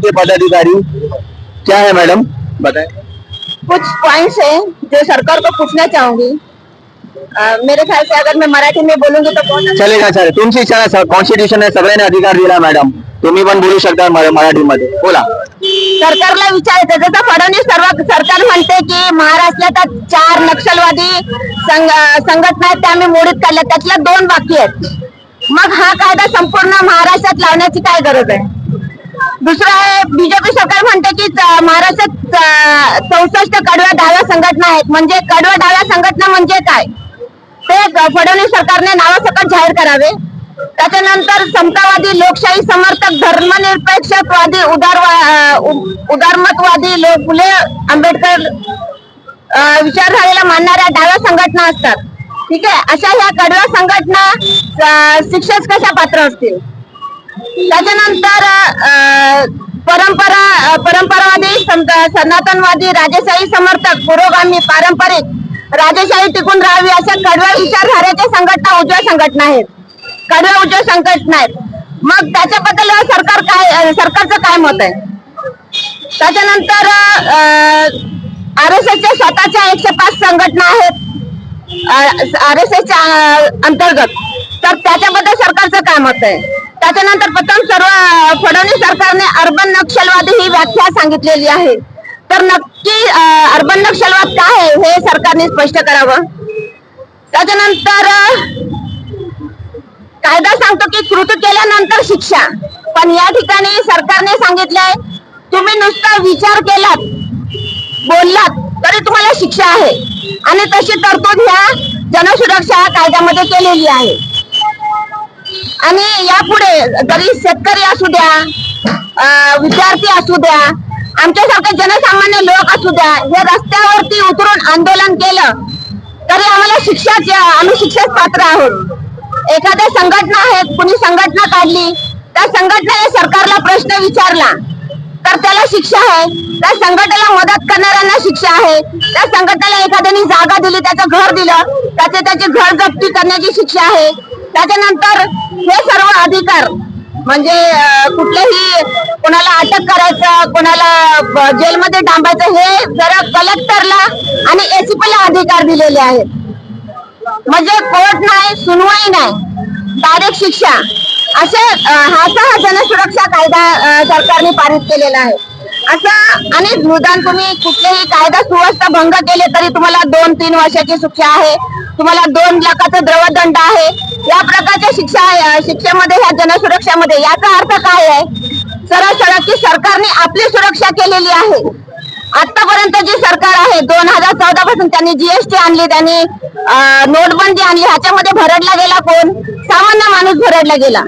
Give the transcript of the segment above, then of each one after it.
के पदाधिकारी क्या है मैडम? बताएं। कुछ पॉइंट्स हैं जो सरकार को पूछना चाहूंगी। मेरे ख्याल से अगर मैं मराठी में बोलूंगी तो अच्छा चलेगा सर। तुमची इच्छा आहे कॉन्स्टिट्यूशन सगळ्यांनी अधिकार दिला मॅडम। तुम्ही पण बोलू शकता मरा- मराठीमध्ये. बोला. सरकारला विचारायचं जसं फडणवीस सर्व सरकार म्हणते की महाराष्ट्रात चार नक्षलवादी संघ संघटना आहेत त्या आम्ही मोडीत काढल्या त्यातल्या दोन बाकी आहेत. मग हा कायदा संपूर्ण महाराष्ट्रात लावण्याची काय गरज आहे? दुसरं आहे बीजेपी सरकार म्हणते की महाराष्ट्रात चौसष्ट कडव्या डाव्या संघटना आहेत. म्हणजे कडव्या डाव्या संघटना म्हणजे काय? ते फडणवीस सरकारने नावासकट जाहीर करावे. त्याच्यानंतर समतावादी लोकशाही समर्थक धर्मनिरपेक्षवादी उदार उदारमतवादी लोक फुले आंबेडकर विचार विचारधारेला मानणाऱ्या डाव्या संघटना असतात. ठीक आहे? अशा ह्या कडव्या संघटना शिक्षक कशा पात्र असतील? त्याच्यानंतर परंपरा परंपरावादी सनातनवादी राजेशाही समर्थक पुरोगामी पारंपरिक राजेशाही टिकून राहावी अशा कडव्या विचारधारेच्या संघटना उजव्या संघटना आहेत. कडव्या उजव्या संघटना आहेत. मग त्याच्याबद्दल सरकार काय सरकारचं काय मत आहे? त्याच्यानंतर आर एस एसच्या स्वतःच्या एकशे पाच संघटना आहेत आर एस एसच्या अंतर्गत. तर त्याच्याबद्दल सरकारचं काय मत आहे? त्याच्यानंतर प्रथम सर्व फडणवीस सरकारने अर्बन नक्षलवादी ही व्याख्या सांगितलेली आहे. तर नक्की अर्बन नक्षलवाद काय आहे हे सरकारने स्पष्ट करावं. त्याच्यानंतर कायदा सांगतो की कृती केल्यानंतर शिक्षा. पण या ठिकाणी सरकारने सांगितलंय तुम्ही नुसता विचार केलात बोललात तरी तुम्हाला शिक्षा आहे. आणि तशी तरतूद ह्या जनसुरक्षा कायद्यामध्ये केलेली आहे. आणि यापुढे जरी शेतकरी असू द्या विद्यार्थी असू द्या आमच्यासारखे जनसामान्य लोक असू द्या हे रस्त्यावरती उतरून आंदोलन केलं तरी आम्हाला शिक्षाच आम्ही शिक्षाच पात्र आहोत. एखाद्या संघटना आहेत कुणी संघटना काढली त्या संघटनेने सरकारला प्रश्न विचारला तर त्याला शिक्षा आहे. त्या संघटनेला मदत करणाऱ्यांना शिक्षा आहे. त्या संघटनेला एखाद्याने जागा दिली त्याचं घर दिलं त्याचे त्याचे घर जप्ती करण्याची शिक्षा आहे. त्याच्यानंतर हे सर्व अधिकार म्हणजे कुठलेही कोणाला अटक करायचं कोणाला जेलमध्ये डांबायचं हे जरा कलेक्टरला आणि एसीपीला अधिकार दिलेले आहेत. म्हणजे कोर्ट नाही सुनवाई नाही डायरेक्ट शिक्षा. असे हाचा हा जनसुरक्षा कायदा सरकारने पारित केलेला आहे. असं आणि निदान तुम्ही कुठलेही कायदा सुव्यवस्था भंग केले तरी तुम्हाला दोन तीन वर्षाची शिक्षा आहे. तुम्हाला दोन लाखाचा द्रवदंड आहे. या प्रकारच्या शिक्षा शिक्षेमध्ये ह्या जनसुरक्षामध्ये याचा अर्थ काय आहे? सरळ सरळ की सरकारने आपली सुरक्षा केलेली आहे. आतापर्यंत जी सरकार आहे दोन हजार चौदा पासून त्यांनी जीएसटी आणली त्यांनी नोटबंदी आणली ह्याच्यामध्ये भरडला गेला कोण? सामान्य माणूस भरडला गेला.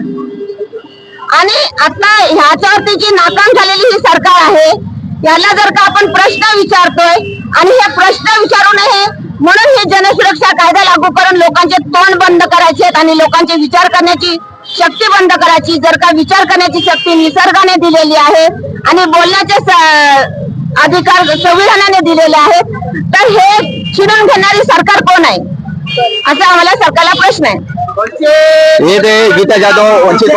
आणि आता ह्याच्यावरती जी नाकाम झालेली ही सरकार आहे याला जर का आपण प्रश्न विचारतोय आणि हे प्रश्न विचारू करून लोकांचे तोंड बंद करायचे आणि लोकांचे विचार करण्याची शक्ती बंद करायची. जर का विचार करण्याची शक्ती निसर्गाने दिलेली आहे आणि बोलण्याचे अधिकार संविधानाने दिलेले आहेत तर हे छिनून घेणारी सरकार कोण आहे? असा आम्हाला सरकारला प्रश्न आहे. गीता जाधव वंचित